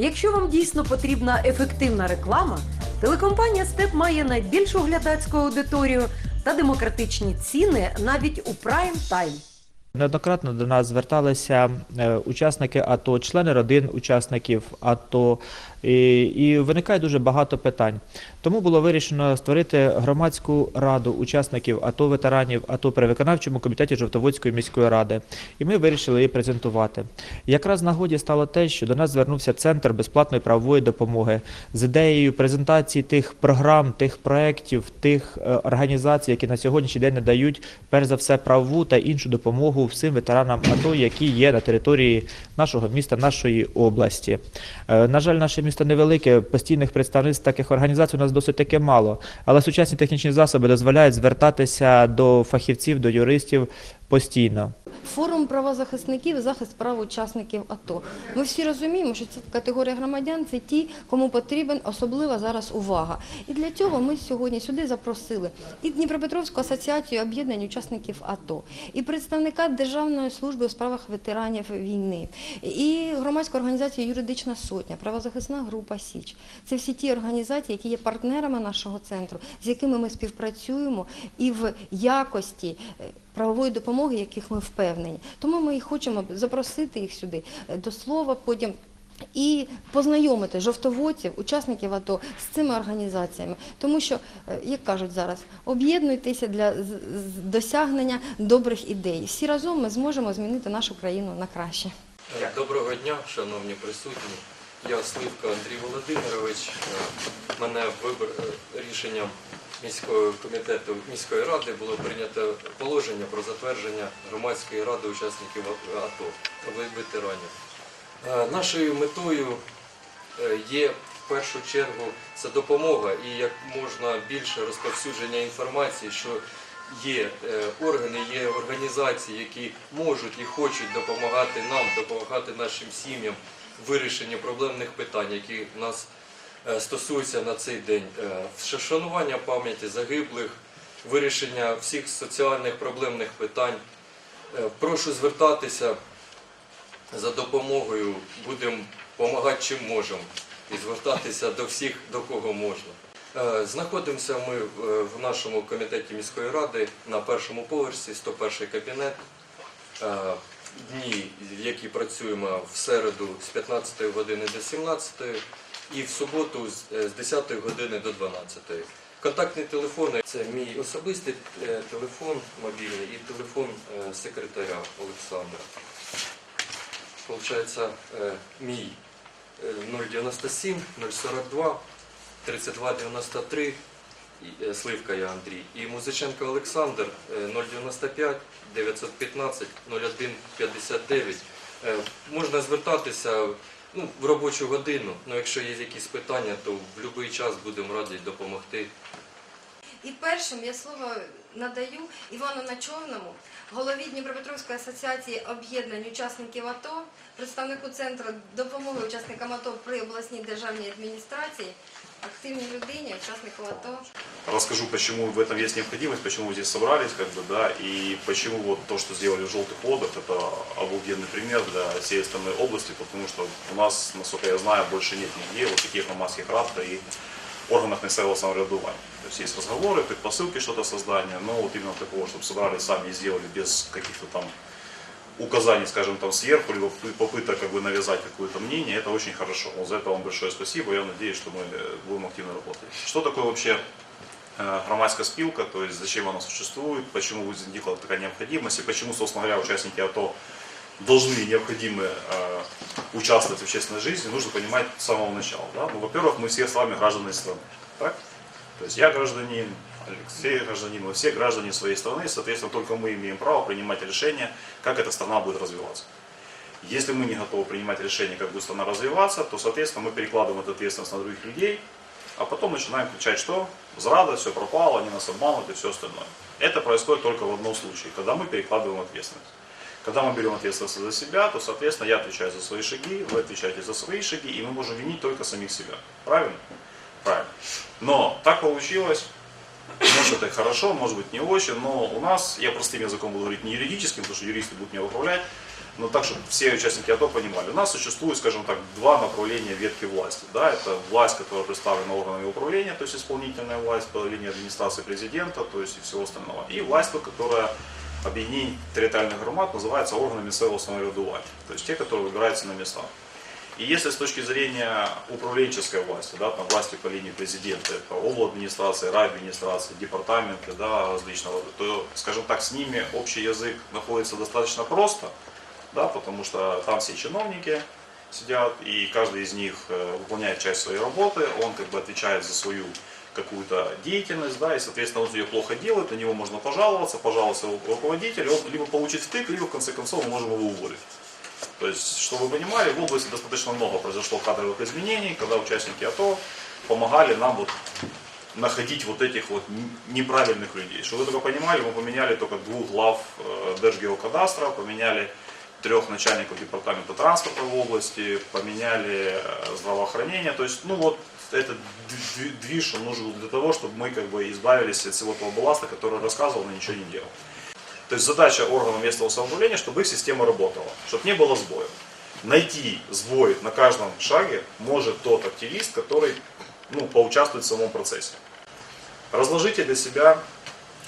Якщо вам дійсно потрібна ефективна реклама, телекомпанія Степ має найбільшу глядацьку аудиторію та демократичні ціни навіть у прайм тайм. Неоднократно до нас зверталися е, учасники АТО, члени родин учасників АТО, і, і виникає дуже багато питань. Тому було вирішено створити громадську раду учасників АТО ветеранів АТО при виконавчому комітеті Жовтоводської міської ради. І ми вирішили її презентувати. Якраз нагоді стало те, що до нас звернувся центр безплатної правової допомоги з ідеєю презентації тих програм, тих проєктів, тих е, організацій, які на сьогоднішній день надають перш за все правову та іншу допомогу всім ветеранам АТО, які є на території нашого міста, нашої області. Е, На жаль, наше місто невелике, постійних представництв таких організацій у нас досить таки мало, але сучасні технічні засоби дозволяють звертатися до фахівців, до юристів постійно. Форум правозахисників, захист прав учасників АТО. Ми всі розуміємо, що ця категорія громадян це ті, кому потрібен особлива зараз увага. І для цього ми сьогодні сюди запросили і Дніпропетровську асоціацію об'єднань учасників АТО, і представника Державної служби у справах ветеранів війни, і громадську організацію Юридична сотня, правозахисна група Січ. Це всі ті організації, які є партнерами нашого центру, з якими ми співпрацюємо і в якості е, правової допомоги, яких ми впевнені. Тому ми і хочемо запросити їх сюди е, до слова потім. І познайомити жовтоводців, учасників АТО з цими організаціями, тому що, е, як кажуть зараз, об'єднуйтеся для досягнення добрих ідей. Всі разом ми зможемо змінити нашу країну на краще. Доброго дня, шановні присутні. Я Сливка Андрій Володимирович. Е, Мене вибор рішенням міського комітету міської ради було прийнято положення про затвердження громадської ради учасників АТО ветеранів. Е, Нашою метою е, є в першу чергу це допомога і як можна більше розповсюдження інформації, що є е, органи, є організації, які можуть і хочуть допомагати нам, допомагати нашим сім'ям в вирішенні проблемних питань, які нас е, стосуються на цей день. Е, Вшанування пам'яті загиблих, вирішення всіх соціальних проблемних питань. Е, Прошу звертатися за допомогою, будемо допомагати чим можемо і звертатися до всіх, до кого можна. Знаходимося ми в нашому комітеті міської ради на першому поверсі, 101 кабінет. Дні, в які працюємо в середу з 15 години до 17 і в суботу з е, з 10 години до 12. Контактні телефони це мій особистий е, телефон мобільний і телефон е, секретаря Олександра. Получається, е, мій е, 097 042 32 93 е, Сливка я Андрій. І Музиченко Олександр е, 095 915 01 59. Е, Можна звертатися ну, в робочу годину. Ну, якщо є якісь питання, то в будь-який час будемо раді допомогти. І першим я слово надаю Івану Начовному, голові Дніпропетровської асоціації об'єднань учасників АТО, представнику центру допомоги учасникам АТО при обласній державній адміністрації, активній людині, учаснику АТО. Расскажу, почему в этом есть необходимость, почему вы здесь собрались, как бы, да, и почему вот то, что сделали в Желтых Водах, это обалденный пример для всей остальной области, потому что у нас, насколько я знаю, больше нет нигде вот таких громадских рад и органах местного самоврядування. То есть есть разговоры, предпосылки что-то создания, но вот именно такого, чтобы собрались сами и сделали без каких-то там указаний, скажем, там сверху, либо попыток как бы навязать какое-то мнение, это очень хорошо. За это вам большое спасибо, я надеюсь, что мы э, будем активно работать. Что такое вообще э, громадская спилка, то есть зачем она существует, почему возникла такая необходимость и почему, собственно говоря, участники АТО должны и необходимы э, участвовать в общественной жизни, нужно понимать с самого начала. Да? Ну, во-первых, мы все с вами граждане страны. Так? То есть я гражданин, Алексей гражданин, мы все граждане своей страны, соответственно, только мы имеем право принимать решения, как эта страна будет развиваться. Если мы не готовы принимать решение, как будет страна развиваться, то, соответственно, мы перекладываем эту ответственность на других людей, а потом начинаем кричать, что зрада, все пропало, они нас обманут и все остальное. Это происходит только в одном случае, когда мы перекладываем ответственность. Когда мы берем ответственность за себя, то, соответственно, я отвечаю за свои шаги, вы отвечаете за свои шаги, и мы можем винить только самих себя. Правильно? Правильно. Но так получилось, может это хорошо, может быть не очень, но у нас, я простым языком буду говорить не юридическим, потому что юристы будут меня управлять, но так, чтобы все участники АТО понимали. У нас существует, скажем так, два направления ветки власти. Да? Это власть, которая представлена органами управления, то есть исполнительная власть по линии администрации президента, то есть и всего остального. И власть, которая объединение территориальных громад называется органами местного самоврядування, то есть те, которые выбираются на местах. И если с точки зрения управленческой власти, да, там власти по линии президента, это администрации, райадминистрации, департаменты да, различного, то, скажем так, с ними общий язык находится достаточно просто, да, потому что там все чиновники сидят, и каждый из них э, выполняет часть своей работы, он как бы отвечает за свою какую-то деятельность, да, и, соответственно, он ее плохо делает, на него можно пожаловаться, пожаловаться руководителю, он либо получит втык, либо, в конце концов, мы можем его уволить. То есть, чтобы вы понимали, в области достаточно много произошло кадровых изменений, когда участники АТО помогали нам вот находить вот этих вот неправильных людей. Чтобы вы только понимали, мы поменяли только двух глав э, Держгеокадастра, поменяли трех начальников департамента транспорта в области, поменяли э, здравоохранение. То есть, ну вот, этот движ он нужен для того, чтобы мы как бы избавились от всего того балласта, который рассказывал, но ничего не делал. То есть задача органов местного самоуправления, чтобы их система работала, чтобы не было сбоев. Найти сбой на каждом шаге может тот активист, который ну, поучаствует в самом процессе. Разложите для себя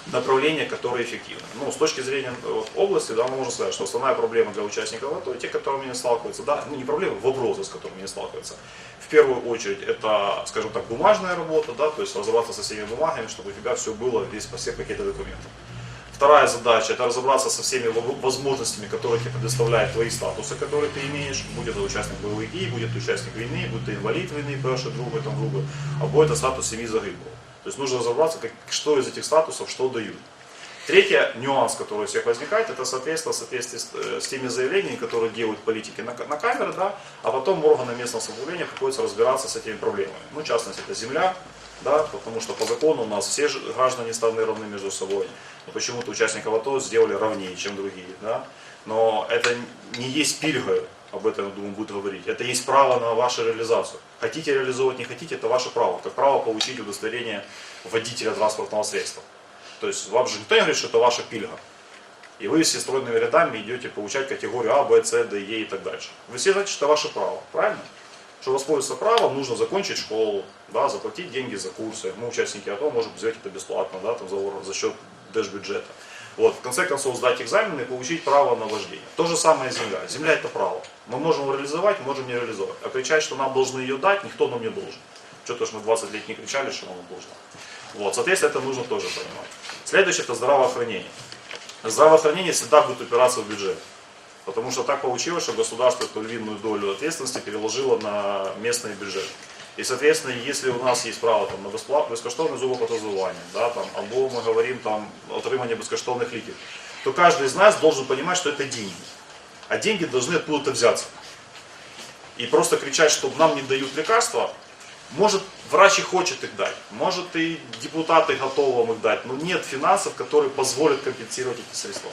направления, которые эффективны. Ну, с точки зрения вот, области, да, можем сказать, что основная проблема для участников АТО, те, которыми не сталкиваются, да, ну не проблема, вопросы, с которыми не сталкиваются. В первую очередь это, скажем так, бумажная работа, да, то есть разобраться со всеми бумагами, чтобы у тебя все было, весь по всех пакетах документов. Вторая задача – это разобраться со всеми во- возможностями, которые тебе предоставляют твои статусы, которые ты имеешь. Будь это участник боевых будь это участник войны, будь это инвалид войны, перший, другой, там, другой, або это статус семьи загиблого. То есть нужно разобраться, как, что из этих статусов что дают. Третий нюанс, который у всех возникает, это соответственно в соответствии с, э, теми заявлениями, которые делают политики на, на камеры, да, а потом органам местного самоуправления приходится разбираться с этими проблемами. Ну, в частности, это земля, да, потому что по закону у нас все граждане стороны равны между собой. Но почему-то участников АТО сделали равнее, чем другие. Да? Но это не есть пильга, об этом, я думаю, будет говорить. Это есть право на вашу реализацию. Хотите реализовывать, не хотите, это ваше право. Как право получить удостоверение водителя транспортного средства. То есть вам же никто не говорит, что это ваша пильга. И вы все стройными рядами идете получать категорию А, Б, С, Д, Е и так дальше. Вы все знаете, что это ваше право, правильно? Чтобы воспользоваться правом, нужно закончить школу, да, заплатить деньги за курсы. Мы, участники АТО, можем взять это бесплатно, да, там, за, за счет держбюджета. Вот, в конце концов, сдать экзамены и получить право на вождение. То же самое земля. Земля это право. Мы можем реализовать, можем не реализовать. А кричать, что нам должны ее дать, никто нам не должен. Что-то ж мы 20 лет не кричали, что нам должно. Вот, соответственно, это нужно тоже понимать. Следующее это здравоохранение. Здравоохранение всегда будет упираться в бюджет. Потому что так получилось, что государство эту львиную долю ответственности переложило на местный бюджет. И, соответственно, если у нас есть право там, на бесплатное, безкоштовне зубопротезування, да, там, або мы говорим там, отримання безкоштовних ліків, то каждый из нас должен понимать, что это деньги. А деньги должны откуда-то взяться. И просто кричать, что нам не дают лекарства, может, врач и хочет их дать, может, и депутаты готовы вам их дать, но нет финансов, которые позволят компенсировать эти средства.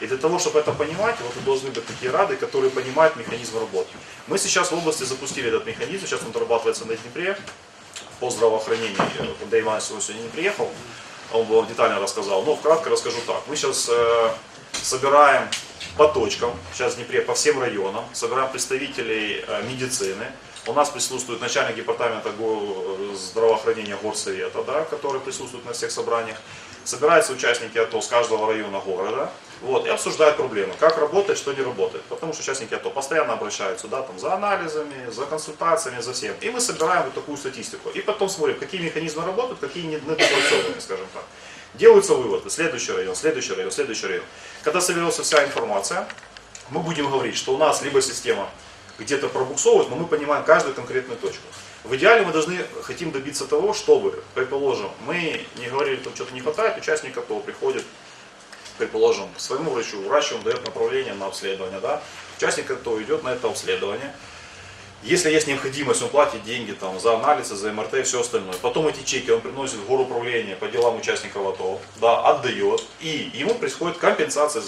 И для того, чтобы это понимать, вот должны быть такие рады, которые понимают механизм работы. Мы сейчас в области запустили этот механизм, сейчас он дорабатывается на Днепре по здравоохранению. Когда Иван сегодня не приехал, он бы вам детально рассказал. Но вкратко расскажу так. Мы сейчас э, собираем по точкам, сейчас в Днепре по всем районам, собираем представителей э, медицины. У нас присутствует начальник департамента го- здравоохранения горсовета, да, который присутствует на всех собраниях. Собираются участники АТО с каждого района города вот, и обсуждают проблемы, как работает, что не работает. Потому что участники АТО постоянно обращаются да, там, за анализами, за консультациями, за всем. И мы собираем вот такую статистику. И потом смотрим, какие механизмы работают, какие не недопрацованы, скажем так. Делаются выводы. Следующий район, следующий район, следующий район. Когда соберется вся информация, мы будем говорить, что у нас либо система где-то пробуксовывает, но мы понимаем каждую конкретную точку. В идеале мы должны, хотим добиться того, чтобы, предположим, мы не говорили, что что-то не хватает, участник АТО приходит, предположим, к своему врачу, врач ему дает направление на обследование, да, участник АТО идет на это обследование, если есть необходимость, он платит деньги там, за анализы, за МРТ и все остальное. Потом эти чеки он приносит в гору управления по делам участников АТО, да, отдает, и ему происходит компенсация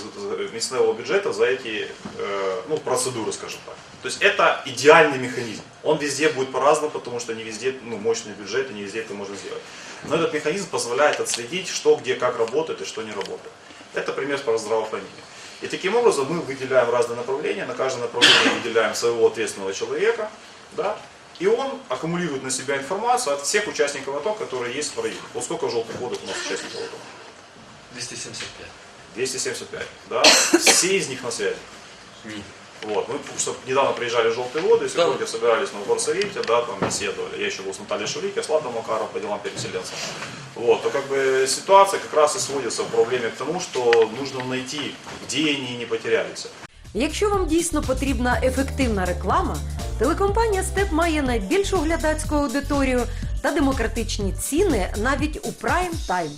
местного бюджета за эти э, ну, процедуры, скажем так. То есть это идеальный механизм. Он везде будет по-разному, потому что не везде ну, мощный бюджет, и не везде это можно сделать. Но этот механизм позволяет отследить, что, где, как работает и что не работает. Это пример по здравоохранению. И таким образом мы выделяем разные направления, на каждое направление выделяем своего ответственного человека, да, и он аккумулирует на себя информацию от всех участников АТО, которые есть в районе. Вот сколько желтых водок у нас участников АТО? 275. 275, да? Все из них на связи. Вот, мы просто недавно приезжали в «Желтые воды», сегодня собирались на горсовете, да, там беседовали. Я еще был с Натальей я с Ладом Макаром по делам переселенцев. Вот, то как бы ситуация как раз и сводится в проблеме к тому, что нужно найти, где они не потерялись. Якщо вам дійсно потрібна ефективна реклама, телекомпанія Степ має найбільшу глядацьку аудиторію та демократичні ціни навіть у прайм тайм.